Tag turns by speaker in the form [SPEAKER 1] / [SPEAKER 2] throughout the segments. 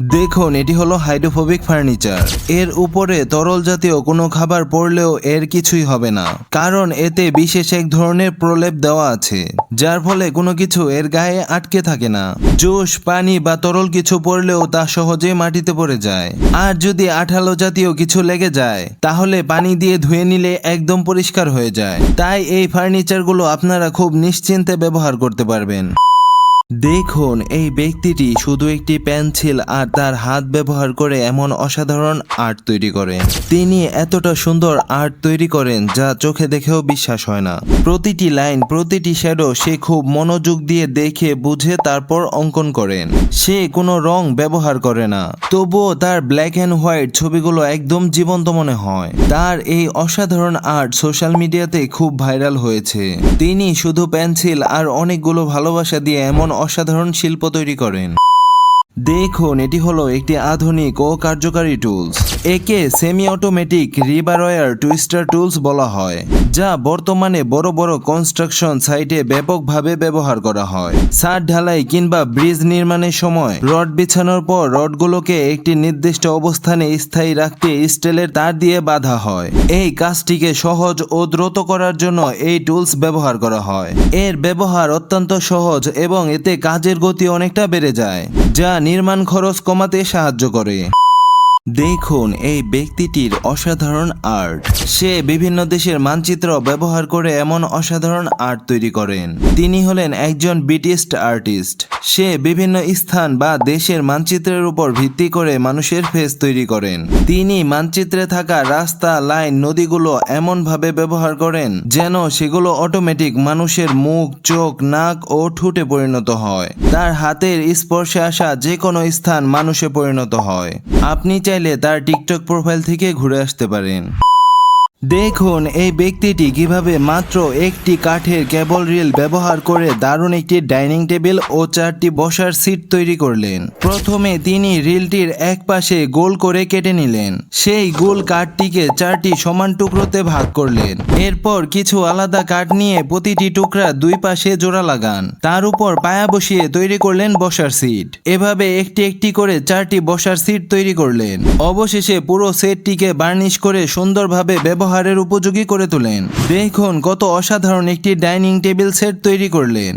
[SPEAKER 1] দেখুন, এটি হলো হাইড্রোফোবিক ফার্নিচার। এর উপরে তরল জাতীয় কোনো খাবার পড়লেও এর কিছুই হবে না। কারণ এতে বিশেষ এক ধরনের প্রলেপ দেওয়া আছে, যার ফলে কোনো কিছু এর গায়ে আটকে থাকে না। জুস, পানি বা তরল কিছু পড়লেও তা সহজেই মাটিতে পড়ে যায়। আর যদি আঠালো জাতীয় কিছু লেগে যায়, তাহলে পানি দিয়ে ধুয়ে নিলে একদম পরিষ্কার হয়ে যায়। তাই এই ফার্নিচারগুলো আপনারা খুব নিশ্চিন্তে ব্যবহার করতে পারবেন। দেখুন, এই ব্যক্তিটি শুধু একটি পেন্সিল আর তার হাত ব্যবহার করে এমন অসাধারণ আর্ট তৈরি করেন তিনি এতটা সুন্দর আর্ট তৈরি করেন যা চোখে দেখেও বিশ্বাস হয় না। প্রতিটি লাইন, প্রতিটি শ্যাডো সে খুব মনোযোগ দিয়ে দেখে, বুঝে, তারপর অঙ্কন করেন। সে কোনো রং ব্যবহার করে না। তবুও তার ব্ল্যাক অ্যান্ড হোয়াইট ছবিগুলো একদম জীবন্ত মনে হয়। তার এই অসাধারণ আর্ট সোশ্যাল মিডিয়াতে খুব ভাইরাল হয়েছে। তিনি শুধু পেন্সিল আর অনেকগুলো ভালোবাসা দিয়ে এমন অসাধারণ শিল্প তৈরি করেন। দেখুন, এটি হলো একটি আধুনিক ও কার্যকারী টুলস একে semi automatic rebar wire twister tools বলা হয়, যা বর্তমানে বড় বড় কনস্ট্রাকশন সাইটে ব্যাপকভাবে ব্যবহার করা হয়। ছাদ ঢালাই কিংবা ব্রিজ নির্মাণের সময় রড বিছানোর পর রডগুলোকে একটি নির্দিষ্ট অবস্থানে স্থায়ী রাখতে স্টিলের তার দিয়ে বাঁধা হয়। এই কাজটিকে সহজ ও দ্রুত করার জন্য এই টুলস ব্যবহার করা হয়। এর ব্যবহার অত্যন্ত সহজ এবং এতে কাজের গতি অনেকটা বেড়ে যায়, যা নির্মাণ খরচ কমাতে সাহায্য করে। দেখুন এই ব্যক্তিটির অসাধারণ আর্ট। সে বিভিন্ন দেশের মানচিত্র ব্যবহার করে এমন অসাধারণ আর্ট তৈরি করেন। তিনি হলেন একজন ব্রিটিশ আর্টিস্ট। সে বিভিন্ন স্থান বা দেশের মানচিত্রের উপর ভিত্তি করে মানুষের ফেস তৈরি করেন। তিনি মানচিত্রে থাকা রাস্তা, লাইন, নদীগুলো এমনভাবে ব্যবহার করেন যেন সেগুলো অটোমেটিক মানুষের মুখ, চোখ, নাক ও ঠোঁটে পরিণত হয়। তার হাতের স্পর্শে আসা যে কোনো স্থান মানুষে পরিণত হয়। আপনি চাইলে তার টিকটক প্রোফাইল থেকে ঘুরে আসতে পারেন। দেখুন, এই ব্যক্তিটি কীভাবে মাত্র একটি কাঠের কেবল রিল ব্যবহার করে দারুণ একটি ডাইনিং টেবিল ও চারটি বসার সিট তৈরি করলেন। প্রথমে তিনি রিলটির এক পাশে গোল করে কেটে নিলেন। সেই গোল কাঠটিকে চারটি সমান টুকরোতে ভাগ করলেন। এরপর কিছু আলাদা কাঠ নিয়ে প্রতিটি টুকরা দুই পাশে জোড়া লাগান। তার উপর পায়া বসিয়ে তৈরি করলেন বসার সিট। এভাবে একটি একটি করে চারটি বসার সিট তৈরি করলেন। অবশেষে পুরো সেটটিকে বার্নিশ করে সুন্দরভাবে ব্যবহারের উপযোগী করে তোলেন। দেখুন কত অসাধারণ একটি ডাইনিং টেবিল সেট তৈরি করলেন।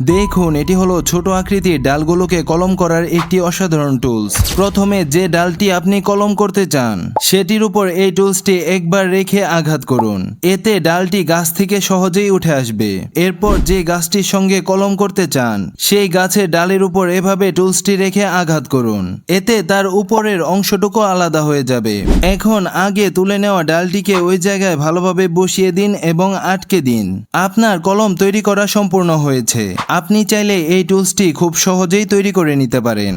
[SPEAKER 1] দেখুন, এটি হলো ছোট আকৃতির ডালগুলোকে কলম করার একটি অসাধারণ টুলস প্রথমে যে ডালটি আপনি কলম করতে চান, সেটির উপর এই টুলসটি একবার রেখে আঘাত করুন। এতে ডালটি গাছ থেকে সহজেই উঠে আসবে। এরপর যে গাছটির সঙ্গে কলম করতে চান, সেই গাছের ডালের উপর এভাবে টুলসটি রেখে আঘাত করুন। এতে তার উপরের অংশটুকু আলাদা হয়ে যাবে। এখন আগে তুলে নেওয়া ডালটিকে ওই জায়গায় ভালোভাবে বসিয়ে দিন এবং আটকে দিন। আপনার কলম তৈরি করা সম্পূর্ণ হয়েছে। আপনি চাইলে এই টুলসটি খুব সহজেই তৈরি করে নিতে পারেন।